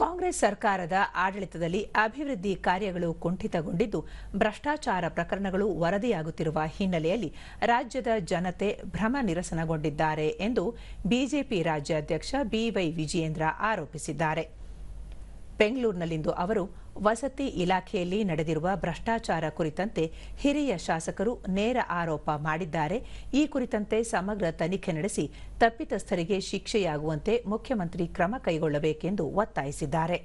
ಕಾಂಗ್ರೆಸ್ ಸರ್ಕಾರದ ಆಡಳಿತದಲ್ಲಿ ಅಭಿವೃದ್ಧಿ ಕಾರ್ಯಗಳು ಕುಂಠಿತಗೊಂಡಿದ್ದು, ಭ್ರಷ್ಟಾಚಾರ ಪ್ರಕರಣಗಳು ವರದಿಯಾಗುತ್ತಿರುವ ಹಿನ್ನೆಲೆಯಲ್ಲಿ ರಾಜ್ಯದ ಜನತೆ ಭ್ರಮ ನಿರಸನಗೊಂಡಿದ್ದಾರೆ ಎಂದು ಬಿಜೆಪಿ ರಾಜ್ಯಾಧ್ಯಕ್ಷ ಬಿವೈ ವಿಜಯೇಂದ್ರ ಆರೋಪಿಸಿದ್ದಾರೆ. ಬೆಂಗಳೂರಿನಲ್ಲಿಂದು ಅವರು ವಸತಿ ಇಲಾಖೆಯಲ್ಲಿ ನಡೆದಿರುವ ಭ್ರಷ್ಟಾಚಾರ ಕುರಿತಂತೆ ಹಿರಿಯ ಶಾಸಕರು ನೇರ ಆರೋಪ ಮಾಡಿದ್ದಾರೆ. ಈ ಕುರಿತಂತೆ ಸಮಗ್ರ ತನಿಖೆ ನಡೆಸಿ ತಪ್ಪಿತಸ್ಥರಿಗೆ ಶಿಕ್ಷೆಯಾಗುವಂತೆ ಮುಖ್ಯಮಂತ್ರಿ ಕ್ರಮ ಕೈಗೊಳ್ಳಬೇಕೆಂದು ಒತ್ತಾಯಿಸಿದ್ದಾರೆ.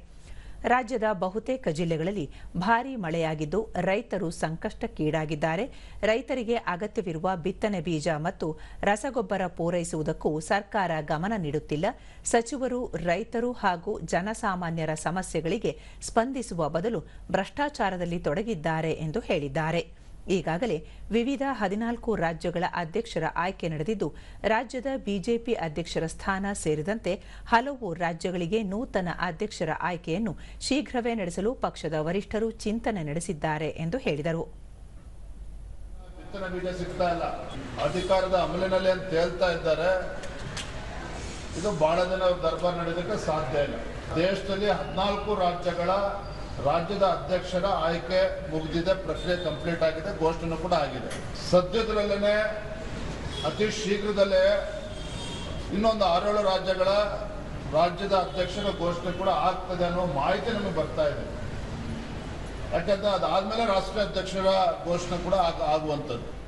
ರಾಜ್ಯದ ಬಹುತೇಕ ಜಿಲ್ಲೆಗಳಲ್ಲಿ ಭಾರೀ ಮಳೆಯಾಗಿದ್ದು ರೈತರು ಸಂಕಷ್ಟಕ್ಕೀಡಾಗಿದ್ದಾರೆ. ರೈತರಿಗೆ ಅಗತ್ಯವಿರುವ ಬಿತ್ತನೆ ಬೀಜ ಮತ್ತು ರಸಗೊಬ್ಬರ ಪೂರೈಸುವುದಕ್ಕೂ ಸರ್ಕಾರ ಗಮನ ನೀಡುತ್ತಿಲ್ಲ. ಸಚಿವರು ರೈತರು ಹಾಗೂ ಜನಸಾಮಾನ್ಯರ ಸಮಸ್ಯೆಗಳಿಗೆ ಸ್ಪಂದಿಸುವ ಬದಲು ಭ್ರಷ್ಟಾಚಾರದಲ್ಲಿ ತೊಡಗಿದ್ದಾರೆ ಎಂದು ಹೇಳಿದ್ದಾರೆ. ಈಗಾಗಲೇ ವಿವಿಧ ಹದಿನಾಲ್ಕು ರಾಜ್ಯಗಳ ಅಧ್ಯಕ್ಷರ ಆಯ್ಕೆ ನಡೆದಿದ್ದು, ರಾಜ್ಯದ ಬಿಜೆಪಿ ಅಧ್ಯಕ್ಷರ ಸ್ಥಾನ ಸೇರಿದಂತೆ ಹಲವು ರಾಜ್ಯಗಳಿಗೆ ನೂತನ ಅಧ್ಯಕ್ಷರ ಆಯ್ಕೆಯನ್ನು ಶೀಘ್ರವೇ ನಡೆಸಲು ಪಕ್ಷದ ವರಿಷ್ಠರು ಚಿಂತನೆ ನಡೆಸಿದ್ದಾರೆ ಎಂದು ಹೇಳಿದರು. ಅಧಿಕಾರದ ಅಮಲಿನಲ್ಲಿ ಅಂತ ಹೇಳ್ತಾ ಇದ್ದಾರೆ. ಇದು ಬಹಳ ದಿನ ದರ್ಬಾರ್ ನಡೆಯೋದಕ್ಕೆ ಸಾಧ್ಯ ಇಲ್ಲ. ದೇಶದಲ್ಲಿ ಹದಿನಾಲ್ಕು ರಾಜ್ಯಗಳ ರಾಜ್ಯದ ಅಧ್ಯಕ್ಷರ ಆಯ್ಕೆ ಮುಗಿದಿದೆ ಪ್ರಕ್ರಿಯೆ ಕಂಪ್ಲೀಟ್ ಆಗಿದೆ, ಘೋಷಣೆ ಕೂಡ ಆಗಿದೆ. ಸದ್ಯದಲ್ಲೇ ಅತಿ ಶೀಘ್ರದಲ್ಲೇ ಇನ್ನೊಂದು ಆರೇಳು ರಾಜ್ಯಗಳ ರಾಜ್ಯದ ಅಧ್ಯಕ್ಷರ ಘೋಷಣೆ ಕೂಡ ಆಗ್ತದೆ ಅನ್ನೋ ಮಾಹಿತಿ ನಮಗೆ ಬರ್ತಾ ಇದೆ. ಯಾಕಂದ್ರೆ ಅದಾದ್ಮೇಲೆ ರಾಷ್ಟ್ರೀಯ ಅಧ್ಯಕ್ಷರ ಘೋಷಣೆ ಕೂಡ ಆಗ- ಆಗುವಂಥದ್ದು.